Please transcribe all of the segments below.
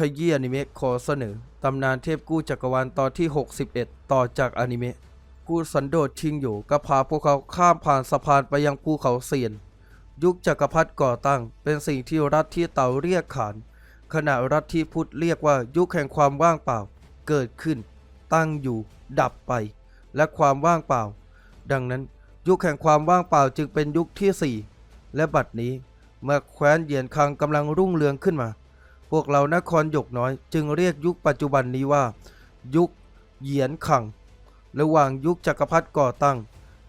ขยี้อนิเมะขอเสนอ ตำนานเทพกู้จักรวาลตอนที่ 61 ต่อจากอนิเมะกู้สันโดษชิงอยู่ก็พาพวกเขาข้ามผ่านสะพานไปยังภูเขาเซียน ยุคจักรพรรดิก่อตั้ง เป็นสิ่งที่รัฐที่เต่าเรียกขาน ขณะรัฐที่พุทธเรียกว่ายุคแห่งความว่างเปล่า เกิดขึ้น ตั้งอยู่ ดับไป และความว่างเปล่า ดังนั้นยุคแห่งความว่างเปล่าจึงเป็นยุคที่สี่และบัดนี้เมื่อแคว้นเหยียนคังกำลังรุ่งเรืองขึ้นมา พวกเรานครหยกน้อย จึงเรียกยุคปัจจุบันนี้ว่า ยุคเหยียนคัง ระหว่างยุคจักรพรรดิก่อตั้ง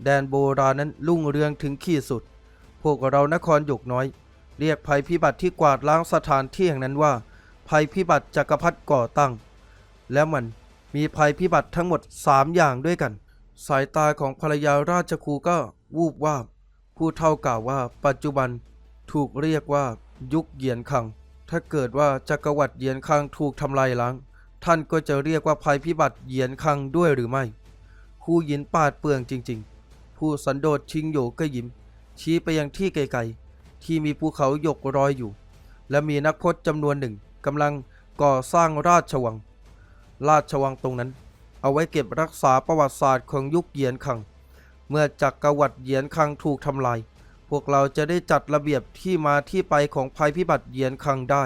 แดนโบราณนั้นรุ่งเรืองถึงขีดสุด พวกเรานครหยกน้อย เรียกภัยพิบัติที่กวาดล้างสถานที่แห่งนั้นว่า ภัยพิบัติจักรพรรดิก่อตั้ง และมันมีภัยพิบัติทั้งหมด 3 อย่างด้วยกัน สายตาของภรรยาราชครูก็วูบวาบผู้เท่ากล่าวว่าปัจจุบันถูกเรียกว่ายุคเหยียนคัง ถ้าเกิดว่าจักรวรรดิเหยียนคังถูกทำลายล้าง ท่านก็จะเรียกว่าภัยพิบัติเหยียนคังด้วยหรือไม่ครูหยินปาดเปลืองจริง ๆ ผู้สันโดษชิงโยก็ยิ้ม ชี้ไปยังที่ไกลๆ ที่มีภูเขาหยกรอยอยู่ และมีนักพจน์จำนวนหนึ่งกำลังก่อสร้างราชวัง ราชวังตรงนั้น เอาไว้เก็บรักษาประวัติศาสตร์ของยุคเหยียนคัง เมื่อจักรวรรดิเหยียนคังถูกทำลาย พวกเราจะได้จัดระเบียบที่มาที่ไปของภัยพิบัติเยียนคังได้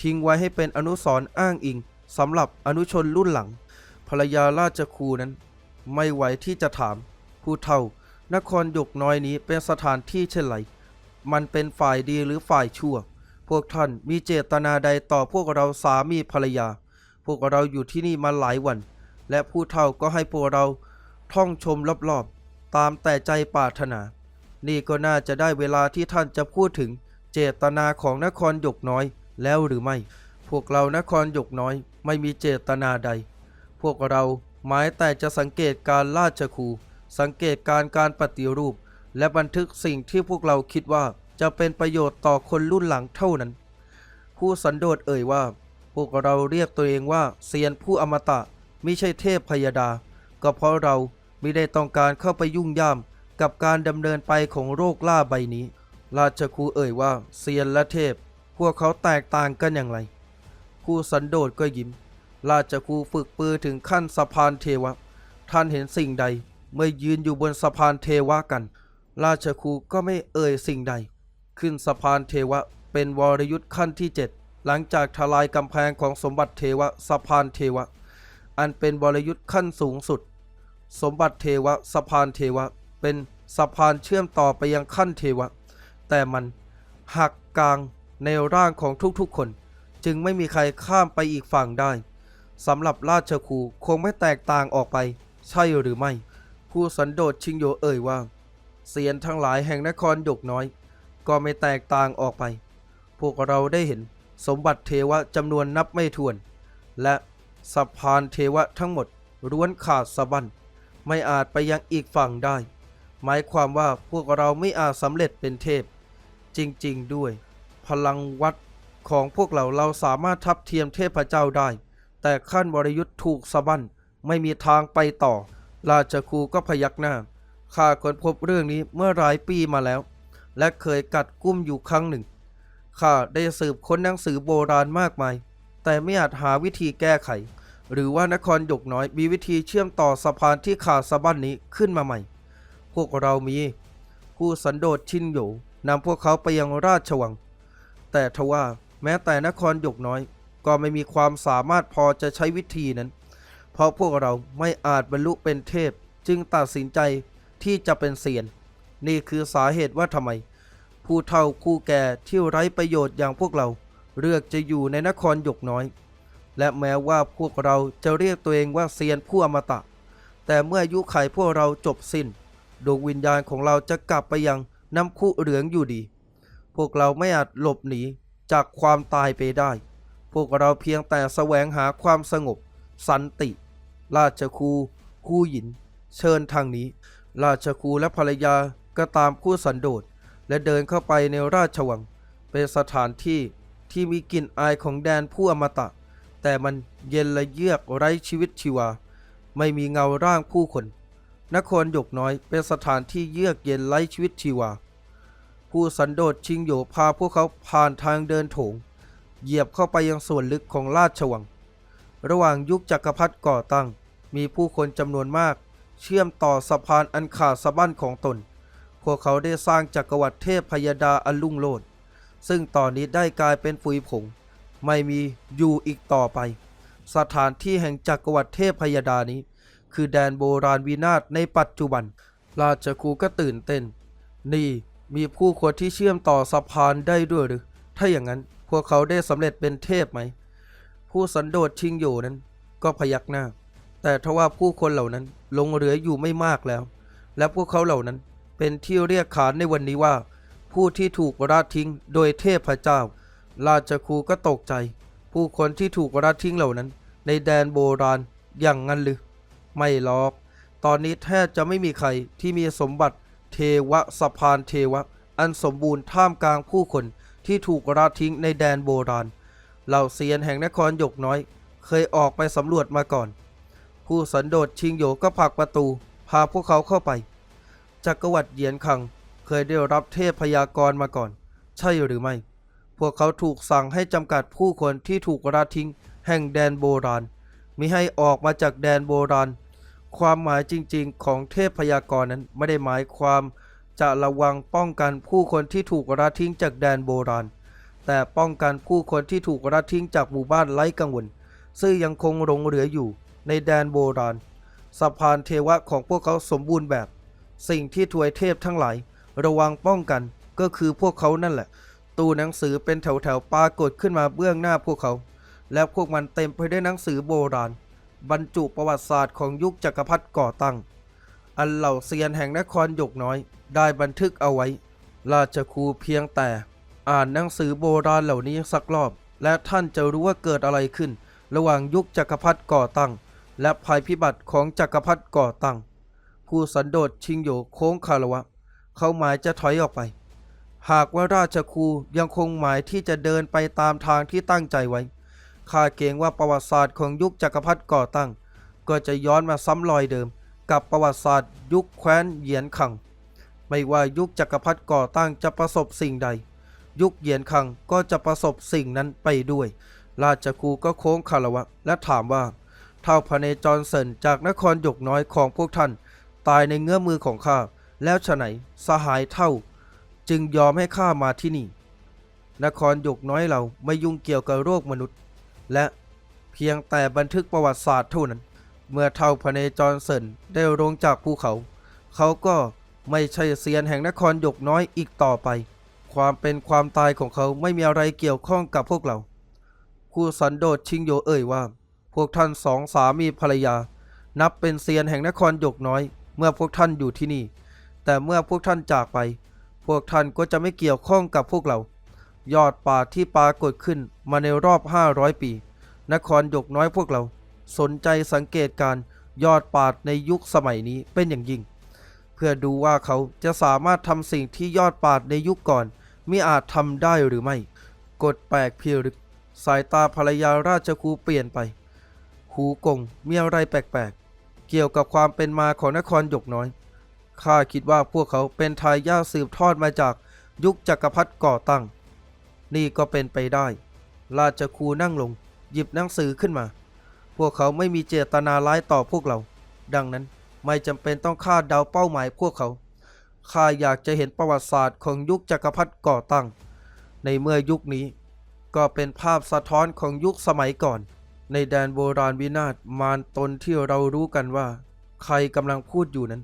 ทิ้งไว้ให้เป็นอนุสรณ์อ้างอิงสำหรับอนุชนรุ่นหลัง ภรรยาราชครูนั้น ไม่ไหวที่จะถาม ผู้เฒ่านครหยกน้อยนี้เป็นสถานที่เช่นไร มันเป็นฝ่ายดีหรือฝ่ายชั่ว พวกท่านมีเจตนาใดต่อพวกเราสามีภรรยา พวกเราอยู่ที่นี่มาหลายวัน และผู้เฒ่าก็ให้พวกเราท่องชมรอบๆ ตามแต่ใจปรารถนา นี่ก็น่าจะได้เวลาที่ท่านจะพูดถึงเจตนาของนครหยกน้อยแล้วหรือไม่ พวกเรานครหยกน้อยไม่มีเจตนาใด พวกเราหมายแต่จะสังเกตการราชครูสังเกตการการปฏิรูป และบันทึกสิ่งที่พวกเราคิดว่าจะเป็นประโยชน์ต่อคนรุ่นหลังเท่านั้น ผู้สันโดษเอ่ยว่า พวกเราเรียกตัวเองว่าเซียนผู้อมตะไม่ใช่เทพพยดา ก็เพราะเราไม่ได้ต้องการเข้าไปยุ่งย่าม กับการดำเนินไปของโรคล่าใบนี้ ราชครูเอ่ยว่าเซียนและเทพ พวกเขาแตกต่างกันอย่างไร ผู้สันโดษก็ยิ้ม ราชครูฝึกปือถึงขั้นสะพานเทวะ ท่านเห็นสิ่งใด เมื่อยืนอยู่บนสะพานเทวะกัน ราชครูก็ไม่เอ่ยสิ่งใด ขึ้นสะพานเทวะเป็นวรยุทธ์ขั้นที่เจ็ดหลังจากทลายกำแพงของสมบัติเทวะสะพานเทวะ อันเป็นวรยุทธ์ขั้นสูงสุด สมบัติเทวะสะพานเทวะ เป็นสะพานเชื่อมต่อไปยังขั้นเทวะ แต่มันหักกลางในร่างของทุกๆคน จึงไม่มีใครข้ามไปอีกฝั่งได้สำหรับราชครูคงไม่แตกต่างออกไป ใช่หรือไม่ ผู้สันโดษชิงโยเอ่ยว่าเสียนทั้งหลายแห่งนครหยกน้อย ก็ไม่แตกต่างออกไป พวกเราได้เห็นสมบัติเทวะจำนวนนับไม่ถ้วน และสะพานเทวะทั้งหมดร้วนขาดสะบั้นไม่อาจไปยังอีกฝั่งได้ หมายความว่าพวกเราไม่อาจสำเร็จเป็นเทพ จริงๆด้วย พลังวัดของพวกเราเราสามารถทับเทียมเทพเจ้าได้ แต่ขั้นวรยุทธ์ถูกสะบั้นไม่มีทางไปต่อ ราชครูก็พยักหน้าข้าค้นพบเรื่องนี้เมื่อหลายปีมาแล้ว และเคยกัดกุ้มอยู่ครั้งหนึ่งข้าได้สืบค้นหนังสือโบราณมากมาย แต่ไม่อาจหาวิธีแก้ไข หรือว่านครหยกน้อยมีวิธีเชื่อมต่อสะพานที่ขาดสะบั้นนี้ขึ้นมาใหม่ พวกเรามี ผู้สันโดษชินโหยนำพวกเขาไปยังราชวัง แต่ทว่าแม้แต่นครหยกน้อย ก็ไม่มีความสามารถพอจะใช้วิธีนั้น เพราะพวกเราไม่อาจบรรลุเป็นเทพจึงตัดสินใจที่จะเป็นเซียน นี่คือสาเหตุว่าทำไม ผู้เฒ่าผู้แก่ที่ไร้ประโยชน์อย่างพวกเราเลือกจะอยู่ในนครหยกน้อย และแม้ว่าพวกเราจะเรียกตัวเองว่าเซียนผู้อมตะ แต่เมื่อายุไขพวกเราจบสิ้น ดวงวิญญาณของเราจะกลับไปยังน้ำคุเหลืองอยู่ดี พวกเราไม่อาจหลบหนีจากความตายไปได้ พวกเราเพียงแต่แสวงหาความสงบ สันติ ราชครูครูหยิน เชิญทางนี้ ราชครูและภรรยาก็ตามผู้สันโดษและเดินเข้าไปในราชวัง เป็นสถานที่ที่มีกลิ่นอายของแดนผู้อมตะ แต่มันเย็นและเยือกไร้ชีวิตชีวา ไม่มีเงาร่างผู้คน นครหยกน้อยเป็นสถานที่เยือกเย็นไร้ชีวิตชีวา ผู้สันโดษชิงโยพาพวกเขาผ่านทางเดินโถง เหยียบเข้าไปยังส่วนลึกของราชวัง ระหว่างยุคจักรพรรดิก่อตั้ง มีผู้คนจำนวนมาก เชื่อมต่อสะพานอันขาดสะบั้นของตน พวกเขาได้สร้างจักรวรรดิเทพพยดาอันลุ่งโลด ซึ่งตอนนี้ได้กลายเป็นปุ๋ยผง ไม่มีอยู่อีกต่อไป สถานที่แห่งจักรวรรดิเทพพยดานี้ คือแดนโบราณวินาศในปัจจุบัน ราชครูก็ตื่นเต้น นี่มีผู้คนที่เชื่อมต่อสะพานได้ด้วยหรือ ถ้าอย่างนั้นพวกเขาได้สำเร็จเป็นเทพไหม ผู้สันโดษชิงอยู่นั้น ก็พยักหน้า แต่ทว่าผู้คนเหล่านั้นลงเหลืออยู่ไม่มากแล้ว และพวกเขาเหล่านั้นเป็นที่เรียกขานในวันนี้ว่า ผู้ที่ถูกละทิ้งโดยเทพเจ้า ราชครูก็ตกใจ ผู้คนที่ถูกละทิ้งเหล่านั้น ในแดนโบราณอย่างนั้นหรือ ไม่หรอก ตอนนี้แทบจะไม่มีใครที่มีสมบัติเทวะสะพานเทวะ อันสมบูรณ์ท่ามกลางผู้คนที่ถูกละทิ้งในแดนโบราณ เหล่าเซียนแห่งนครหยกน้อย เคยออกไปสำรวจมาก่อน ผู้สันโดษชิงโหยก็ผลักประตู พาพวกเขาเข้าไป จักรวรรดิเหยียนคังเคยได้รับเทพพยากรณ์มาก่อน ใช่หรือไม่ พวกเขาถูกสั่งให้จำกัดผู้คนที่ถูกละทิ้งแห่งแดนโบราณมิให้ออกมาจากแดนโบราณ ความหมายจริง ๆ ของเทพพยากรณ์นั้นไม่ได้หมายความจะระวังป้องกันผู้คนที่ถูกละทิ้งจากแดนโบราณ แต่ป้องกันผู้คนที่ถูกละทิ้งจากหมู่บ้านไร้กังวล ซึ่งยังคงหลงเหลืออยู่ในแดนโบราณสะพานเทวะของพวกเขาสมบูรณ์แบบ สิ่งที่ถวยเทพทั้งหลาย ระวังป้องกันก็คือพวกเขานั่นแหละ ตู้หนังสือเป็นแถวๆปรากฏขึ้นมาเบื้องหน้าพวกเขา และพวกมันเต็มไปด้วยหนังสือโบราณ บรรจุประวัติศาสตร์ของยุคจักรพรรดิก่อตั้ง อันเหล่าเซียนแห่งนครหยกน้อย ได้บันทึกเอาไว้ ราชครูเพียงแต่ อ่านหนังสือโบราณเหล่านี้สักรอบ และท่านจะรู้ว่าเกิดอะไรขึ้น ระหว่างยุคจักรพรรดิก่อตั้ง และภัยพิบัติของจักรพรรดิก่อตั้ง ผู้สันโดษชิงโยโค้งคารวะ เขาหมายจะถอยออกไป หากว่าราชครูยังคงหมายที่จะเดินไปตามทางที่ตั้งใจไว้ ข้าเกรงว่าประวัติศาสตร์ของยุคจักรพรรดิก่อตั้ง ก็จะย้อนมาซ้ำรอยเดิม กับประวัติศาสตร์ ยุคแคว้นเหยียนขัง ไม่ว่ายุคจักรพรรดิก่อตั้งจะประสบสิ่งใด ยุคเหยียนขังก็จะประสบสิ่งนั้นไปด้วย ราชครูก็โค้งคารวะ และถามว่าเท่าพระเนจรเซินจากนครหยกน้อยของพวกท่าน ตายในเงื้อมือของข้าแล้วฉะไหนสหายเท่า จึงยอมให้ข้ามาที่นี่ นครหยกน้อยเราไม่ยุ่งเกี่ยวกับโรคมนุษย์ และเพียงแต่บันทึกประวัติศาสตร์เท่านั้น เมื่อเท่าพระเนจรเซนได้ลงจากภูเขา เขาก็ไม่ใช่เซียนแห่งนครหยกน้อยอีกต่อไป ความเป็นความตายของเขาไม่มีอะไรเกี่ยวข้องกับพวกเราคู่สันโดษชิงโยเอ่ยว่า พวกท่านสองสามีภรรยา นับเป็นเซียนแห่งนครหยกน้อย เมื่อพวกท่านอยู่ที่นี่ แต่เมื่อพวกท่านจากไป พวกท่านก็จะไม่เกี่ยวข้องกับพวกเรา ยอดป่าที่ปรากฏขึ้นมาในรอบ 500 ปี นครหยกน้อยพวกเรา สนใจสังเกตการยอดป่าในยุคสมัยนี้เป็นอย่างยิ่ง เพื่อดูว่าเขาจะสามารถทำสิ่งที่ยอดป่าในยุคก่อนมิอาจทำได้หรือไม่กฎแปลกเพิรึก สายตาภรรยาราชครูเปลี่ยนไป หูกงมีอะไรแปลกๆ เกี่ยวกับความเป็นมาของนครหยกน้อย ข้าคิดว่าพวกเขาเป็นทายาทสืบทอดมาจากยุคจักรพรรดิก่อตั้ง นี่ก็เป็นไปได้ ราชครูนั่งลง หยิบหนังสือขึ้นมา พวกเขาไม่มีเจตนาร้ายต่อพวกเรา ดังนั้นไม่จำเป็นต้องคาดเดาเป้าหมายพวกเขาข้าอยากจะเห็นประวัติศาสตร์ของยุคจักรพรรดิก่อตั้ง ในเมื่อยุคนี้ ก็เป็นภาพสะท้อนของยุคสมัยก่อน ในแดนโบราณวินาศมารตนที่เรารู้กันว่า ใครกำลังพูดอยู่นั้น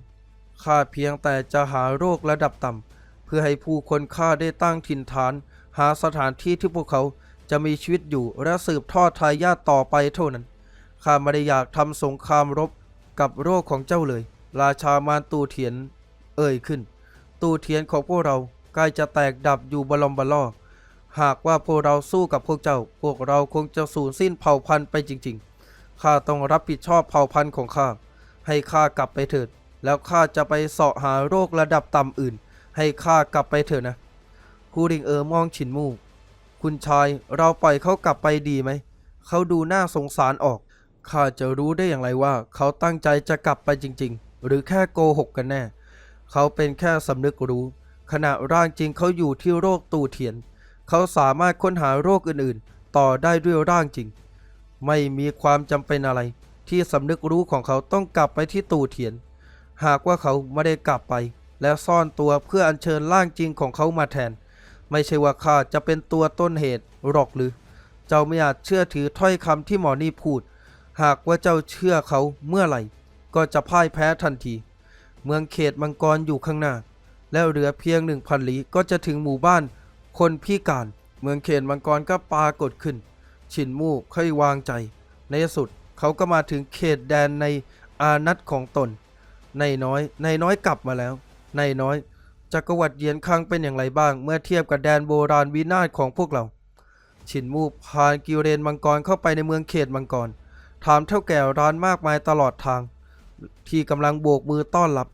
ข้าเพียงแต่จะหาโรคระดับต่ำ พื่อให้ผู้คนข้าได้ตั้งถิ่นฐาน หาสถานที่ที่พวกเขาจะมีชีวิตอยู่และสืบทอดทายาทต่อไปเท่านั้นข้าไม่ได้อยากทำสงครามรบกับโรคของเจ้าเลย ราชามารตูเทียน เอ่ยขึ้น ตูเทียนของพวกเราใกล้จะแตกดับอยู่บลอมบลอหากว่าพวกเราสู้กับพวกเจ้า พวกเราคงจะสูญสิ้นเผ่าพันธุ์ไปจริง ๆ ข้าต้องรับผิดชอบเผ่าพันธุ์ของข้า ให้ข้ากลับไปเถิด แล้วข้าจะไปเสาะหาโรคระดับต่ำอื่น ให้ข้ากลับไปเถิดนะคูริงเออมองฉินมู่คุณชายเราปล่อยเขากลับไปดีไหม เขาดูน่าสงสารออก ข้าจะรู้ได้อย่างไรว่า เขาตั้งใจจะกลับไปจริง ๆ หรือแค่โกหกกันแน่ เขาเป็นแค่สำนึกรู้ ขณะร่างจริงเขาอยู่ที่โรคตูเทียน เขาสามารถค้นหาโรคอื่นๆ ต่อได้ด้วยร่างจริง ไม่มีความจำเป็นอะไร ที่สำนึกรู้ของเขาต้องกลับไปที่ตูเทียน หากว่าเขาไม่ได้กลับไป และซ่อนตัวเพื่ออัญเชิญร่างจริงของเขามาแทน ไม่ใช่ว่าข้าจะเป็นตัวต้นเหตุหรอกหรือ เจ้าไม่อาจเชื่อถือถ้อยคำที่หมอนี่พูด หากว่าเจ้าเชื่อเขาเมื่อไหร่ ก็จะพ่ายแพ้ทันที เมืองเขตมังกรอยู่ข้างหน้า แล้วเหลือเพียงหนึ่งพันลี้ก็จะถึงหมู่บ้าน คนพิการ เมืองเขตมังกรก็ปรากฏขึ้นฉินมู่ค่อยวางใจ ในที่สุดเขาก็มาถึงเขตแดนในอานัตของตน ในน้อย ในน้อยกลับมาแล้ว ในน้อย จักรวรรดิเยียนคังเป็นอย่างไรบ้าง เมื่อเทียบกับแดนโบราณวินาศของพวกเราฉินมู่พานกิวเรนมังกรเข้าไปในเมืองเขตมังกร ถามเท่าแก่ร้านมากมายตลอดทาง ที่กำลังโบกมือต้อนรับ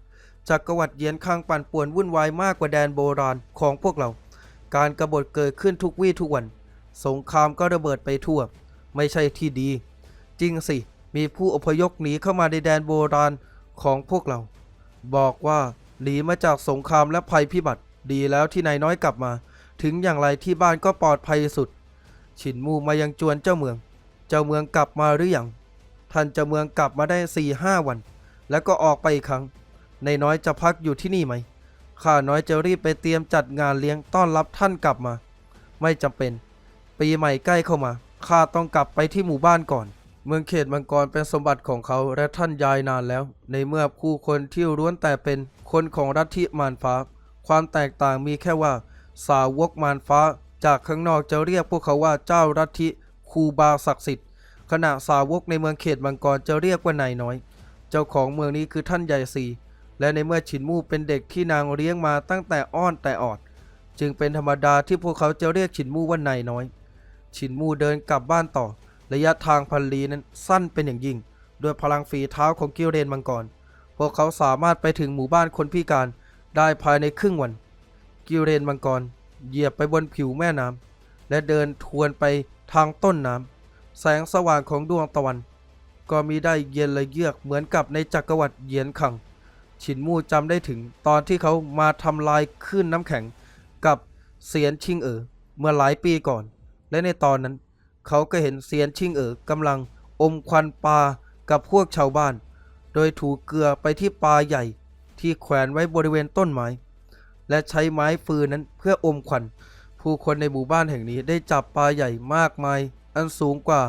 จักรวรรดิเยียนคังปั่นป่วนวุ่นวายมากกว่าแดนโบราณของพวกเรา การกรบฏเกิดขึ้นทุกวี่ทุกวัน สงครามก็ระเบิดไปทั่ว ไม่ใช่ที่ดี จริงสิ มีผู้อพยพหนีเข้ามาในแดนโบราณของพวกเรา บอกว่า หนีมาจากสงครามและภัยพิบัติ ดีแล้วที่นายน้อยกลับมา ถึงอย่างไรที่บ้านก็ปลอดภัยสุด ฉินมูมายังจวนเจ้าเมือง เจ้าเมืองกลับมาหรือยัง ท่านเจ้าเมืองกลับมาได้สี่ห้าวัน แล้วก็ออกไปอีกครั้งในน้อยจะพักอยู่ที่นี่ไหม ข้าน้อยจะรีบไปเตรียมจัดงานเลี้ยงต้อนรับท่านกลับมา ไม่จำเป็น ปีใหม่ใกล้เข้ามา ข้าต้องกลับไปที่หมู่บ้านก่อน เมืองเขตมังกรเป็นสมบัติของเขาและท่านยายนานแล้ว ในเมื่อผู้คนที่ล้วนแต่เป็นคนของรัฐทิมารฟ้า ความแตกต่างมีแค่ว่า สาวกมารฟ้า จากข้างนอกจะเรียกพวกเขาว่าเจ้ารัฐทิครูบาศักดิ์สิทธิ์ขณะสาวกในเมืองเขตมังกรจะเรียกว่านายน้อย เจ้าของเมืองนี้คือท่านใหญ่สีและในเมื่อฉินมู่เป็นเด็กที่นางเลี้ยงมาตั้งแต่อ้อนแต่ออด จึงเป็นธรรมดาที่พวกเขาจะเรียกฉินมู่ว่านายน้อยฉินมู่เดินกลับบ้านต่อ ระยะทางพันลีนั้นสั้นเป็นอย่างยิ่ง ด้วยพลังฝีเท้าของกิเรนมังกร พวกเขาสามารถไปถึงหมู่บ้านคนพิการได้ภายในครึ่งวัน กิเรนมังกรเหยียบไปบนผิวแม่น้ำและเดินทวนไปทางต้นน้ำแสงสว่างของดวงตะวัน ก็มีได้เย็นละเยือกเหมือนกับในจักรวรรดิเยียนขังฉินมู่จำได้ถึงตอนที่เขามาทำลายคลื่นน้ำแข็งกับเสียนชิงเอ๋อเมื่อหลายปีก่อน และในตอนนั้น เขาก็เห็นเสียนชิงเอ๋อกำลังอมควันปลากับพวกชาวบ้าน โดยถูเกลือไปที่ปลาใหญ่ที่แขวนไว้บริเวณต้นไม้ และใช้ไม้ฟืนนั้นเพื่ออมควัน ผู้คนในหมู่บ้านแห่งนี้ได้จับปลาใหญ่มากมาย อันสูงกว่า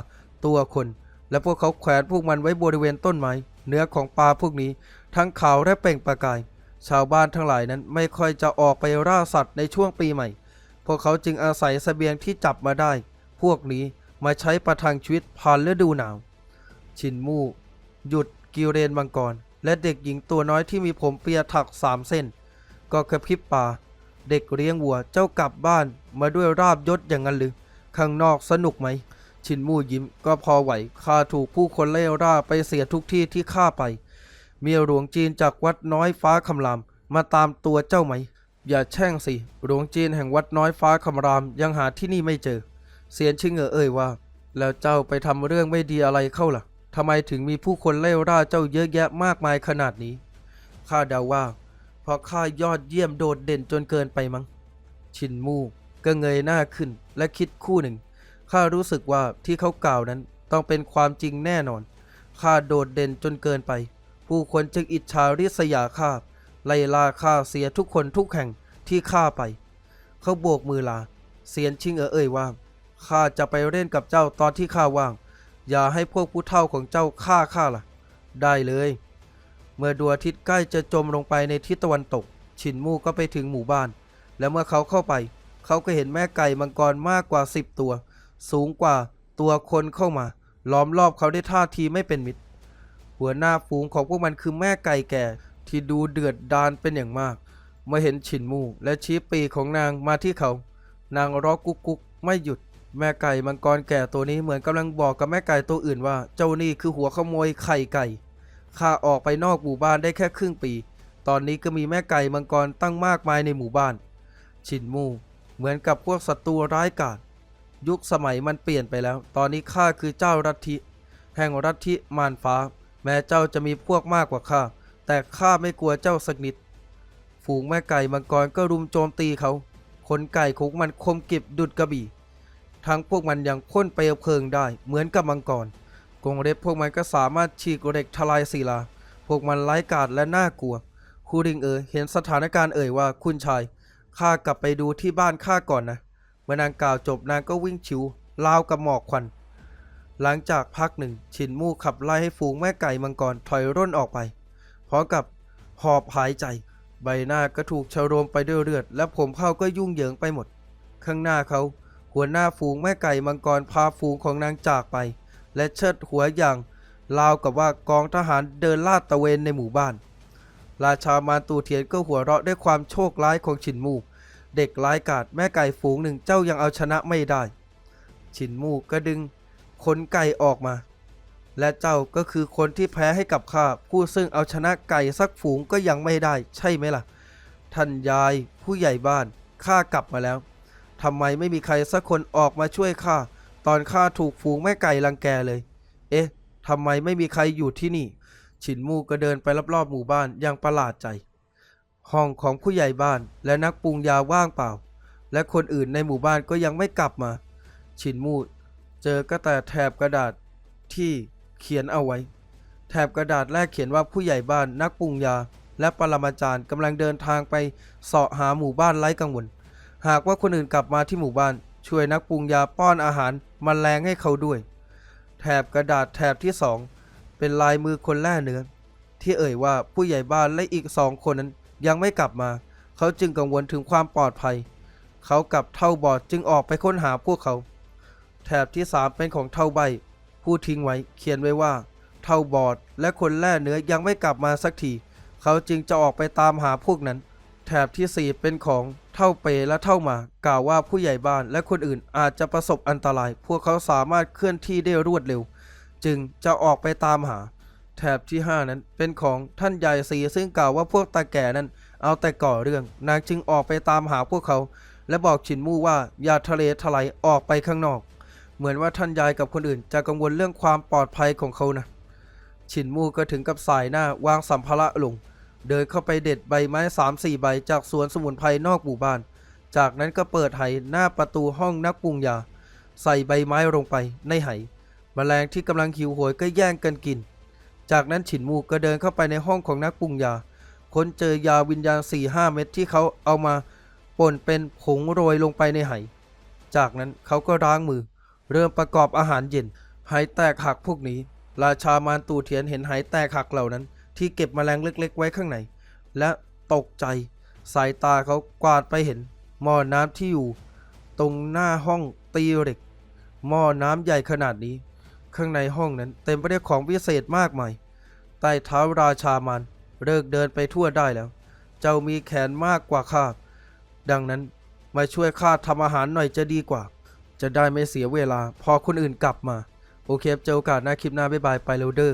ตัวคน และพวกเขาแขวนพวกมันไว้บริเวณต้นไม้ เนื้อของปลาพวกนี้ ทั้งขาวและเปล่งประกาย ชาวบ้านทั้งหลายนั้นไม่ค่อยจะออกไปล่าสัตว์ในช่วงปีใหม่ พวกเขาจึงอาศัยเสบียงที่จับมาได้ พวกนี้ มาใช้ประทังชีวิตผ่านฤดูหนาว ชินมู่ หยุดกิวเรนมังกร และเด็กหญิงตัวน้อยที่มีผมเปียถักสามเส้น ก็กระพริบตาเด็กเลี้ยงวัวเจ้ากลับบ้านมาด้วยราบยศอย่างนั้นหรือ ข้างนอกสนุกไหม ชินมู่ยิ้มก็พอไหวข้าถูกผู้คนเล่ร่าไปเสียทุกที่ที่ข้าไปมีหลวงจีนจากวัดน้อยฟ้าคำราม มาตามตัวเจ้าไหม อย่าแช่งสิ หลวงจีนแห่งวัดน้อยฟ้าคำรามยังหาที่นี่ไม่เจอ เสียนชิงเอ๋อเอ่ยว่า แล้วเจ้าไปทำเรื่องไม่ดีอะไรเข้าล่ะทำไมถึงมีผู้คนเล่ร่าเจ้าเยอะแยะมากมายขนาดนี้ข้าเดาว่า เพราะข้ายอดเยี่ยมโดดเด่นจนเกินไปมั้ง ชินมู่ก็เงยหน้าขึ้นและคิดคู่หนึ่งข้ารู้สึกว่าที่เขากล่าวนั้นต้องเป็นความจริงแน่นอนข้าโดดเด่นจนเกินไป ผู้คนจึงอิจฉาริษยาข้าไล่ล่าข้าเสียทุกคนทุกแห่งที่ข้าไป เขาโบกมือลา เสียนชิงเอ๋อเอ่ยว่า ข้าจะไปเล่นกับเจ้าตอนที่ข้าว่าง อย่าให้พวกผู้เฒ่าของเจ้าฆ่าข้าล่ะ ได้เลย เมื่อดวงอาทิตย์ใกล้จะจมลงไปในทิศตะวันตกฉินมู่ก็ไปถึงหมู่บ้าน และเมื่อเขาเข้าไป เขาก็เห็นแม่ไก่มังกรมากกว่าสิบตัว สูงกว่าตัวคนเข้ามา ล้อมรอบเขาได้ท่าทีไม่เป็นมิตร หัวหน้าฝูงของพวกมันคือแม่ไก่แก่ที่ดูเดือดดาลเป็นอย่างมาก เมื่อเห็นฉินมู่และชี้ปีของนางมาที่เขา นางร้องกุ๊กกุ๊กไม่หยุด แม่ไก่มังกรแก่ตัวนี้เหมือนกำลังบอกกับแม่ไก่ตัวอื่นว่า เจ้านี่คือหัวขโมยไข่ไก่ข้าออกไปนอกหมู่บ้านได้แค่ครึ่งปี ตอนนี้ก็มีแม่ไก่มังกรตั้งมากมายในหมู่บ้านฉินมูเหมือนกับพวกศัตรูร้ายกาจยุคสมัยมันเปลี่ยนไปแล้ว ตอนนี้ข้าคือเจ้ารัฐิแห่งรัฐิมารฟ้า แม้เจ้าจะมีพวกมากกว่าข้าแต่ข้าไม่กลัวเจ้าสักนิด ฝูงแม่ไก่มังกรก็รุมโจมตีเขาขนไก่ของมันคมกิบดุดกระบี่ ทั้งพวกมันยังพ่นเปลวเพลิงได้เหมือนกับมังกรกรงเล็บพวกมันก็สามารถฉีกเหล็กทลายศิลา พวกมันไร้กาจและน่ากลัว คูริงเอ๋ยเห็นสถานการณ์เอ่ยว่าคุณชายข้ากลับไปดูที่บ้านข้าก่อนนะ เมื่อนางกล่าวจบนางก็วิ่งชิวลาวกับหมอกควัน หลังจากพักหนึ่ง ชินมู่ขับไล่ให้ฝูงแม่ไก่มังกรถอยร่นออกไปพร้อมกับหอบหายใจ ใบหน้าก็ถูกชโรมไปด้วยเลือด และผมเขาก็ยุ่งเหยิงไปหมด ข้างหน้าเขา หัวหน้าฝูงแม่ไก่มังกรพาฝูงของนางจากไป และเชิดหัวอย่างราวกับว่ากองทหารเดินลาดตระเวนในหมู่บ้าน ราชามารตูเทียนก็หัวเราะด้วยความโชคร้ายของฉินมู่เด็กร้ายกาจแม่ไก่ฝูงหนึ่งเจ้ายังเอาชนะไม่ได้ ฉินมู่ก็ดึงขนไก่ออกมา และเจ้าก็คือคนที่แพ้ให้กับข้าผู้ซึ่งเอาชนะไก่สักฝูงก็ยังไม่ได้ ใช่ไหมล่ะ ท่านยายผู้ใหญ่บ้านข้ากลับมาแล้ว ทำไมไม่มีใครสักคนออกมาช่วยข้าตอนข้าถูกฝูงแม่ไก่รังแกเลย เอ๊ะทำไมไม่มีใครอยู่ที่นี่ ฉินมูก็เดินไปรอบๆหมู่บ้านอย่างประหลาดใจ ห้องของผู้ใหญ่บ้านและนักปรุงยาว่างเปล่า และคนอื่นในหมู่บ้านก็ยังไม่กลับมา ฉินมูเจอก็แต่แถบกระดาษที่เขียนเอาไว้ แถบกระดาษแรกเขียนว่าผู้ใหญ่บ้านนักปรุงยา และปรมาจารย์กำลังเดินทางไปเสาะหาหมู่บ้านไร้กังวล หากว่าคนอื่นกลับมาที่หมู่บ้าน ช่วยนักปรุงยาป้อนอาหารมแมลงให้เขาด้วย แถบกระดาษแถบที่สองเป็นลายมือคนแล่เนื้อที่เอ่ยว่าผู้ใหญ่บ้านและอีกสองคนนั้นยังไม่กลับมา เขาจึงกังวลถึงความปลอดภัย เขากับเท่าบอดจึงออกไปค้นหาพวกเขา แถบที่สามเป็นของเท่าใบ ผู้ทิ้งไว้เขียนไว้ว่า เท่าบอดและคนแล่เนื้อยังไม่กลับมาสักที เขาจึงจะออกไปตามหาพวกนั้น แถบที่สี่เป็นของเท่าเปและเท่ามากล่าวว่าผู้ใหญ่บ้านและคนอื่นอาจจะประสบอันตราย พวกเขาสามารถเคลื่อนที่ได้รวดเร็ว จึงจะออกไปตามหา แถบที่ 5 นั้นเป็นของท่านใหญ่สีซึ่งกล่าวว่าพวกตาแก่นั้น เอาแต่ก่อเรื่อง นางจึงออกไปตามหาพวกเขา และบอกฉินมู่ว่าอย่าทะเลถลายออกไปข้างนอก เหมือนว่าท่านยายกับคนอื่น จะกังวลเรื่องความปลอดภัยของเขานะ ฉินมู่ก็ถึงกับสายหน้าวางสัมภาระลง เดินเข้าไปเด็ดใบไม้สามสี่ใบจากสวนสมุนไพรนอกหมู่บ้าน จากนั้นก็เปิดไหหน้าประตูห้องนักปรุงยา ใส่ใบไม้ลงไปในไหแมลงที่กำลังหิวโหยก็แย่งกันกิน จากนั้นฉินมูก็เดินเข้าไปในห้องของนักปรุงยา ค้นเจอยาวิญญาณ4ี่ห้าเม็ดที่เขาเอามาป่นเป็นผงโรยลงไปในไห จากนั้นเขาก็ล้างมือ เริ่มประกอบอาหารเย็นไหแตกหักพวกนี้ ราชามารตูเทียนเห็นไหแตกหักเหล่านั้น ที่เก็บแมลงเล็กๆ ไว้ข้างใน และตกใจ สายตาเขากวาดไปเห็น หม้อน้ำที่อยู่ ตรงหน้าห้องตีเหล็ก หม้อน้ำใหญ่ขนาดนี้ ข้างในห้องนั้นเต็มไปด้วยของวิเศษมากมายใต้เท้าราชามันเลิกเดินไปทั่วได้แล้ว เจ้ามีแขนมากกว่าข้าดังนั้นมาช่วยข้าทำอาหารหน่อยจะดีกว่า จะได้ไม่เสียเวลา พอคนอื่นกลับมา โอเคเจอกาสหน้าคลิปหน้าบ๊ายบายไปเร็วเด้อ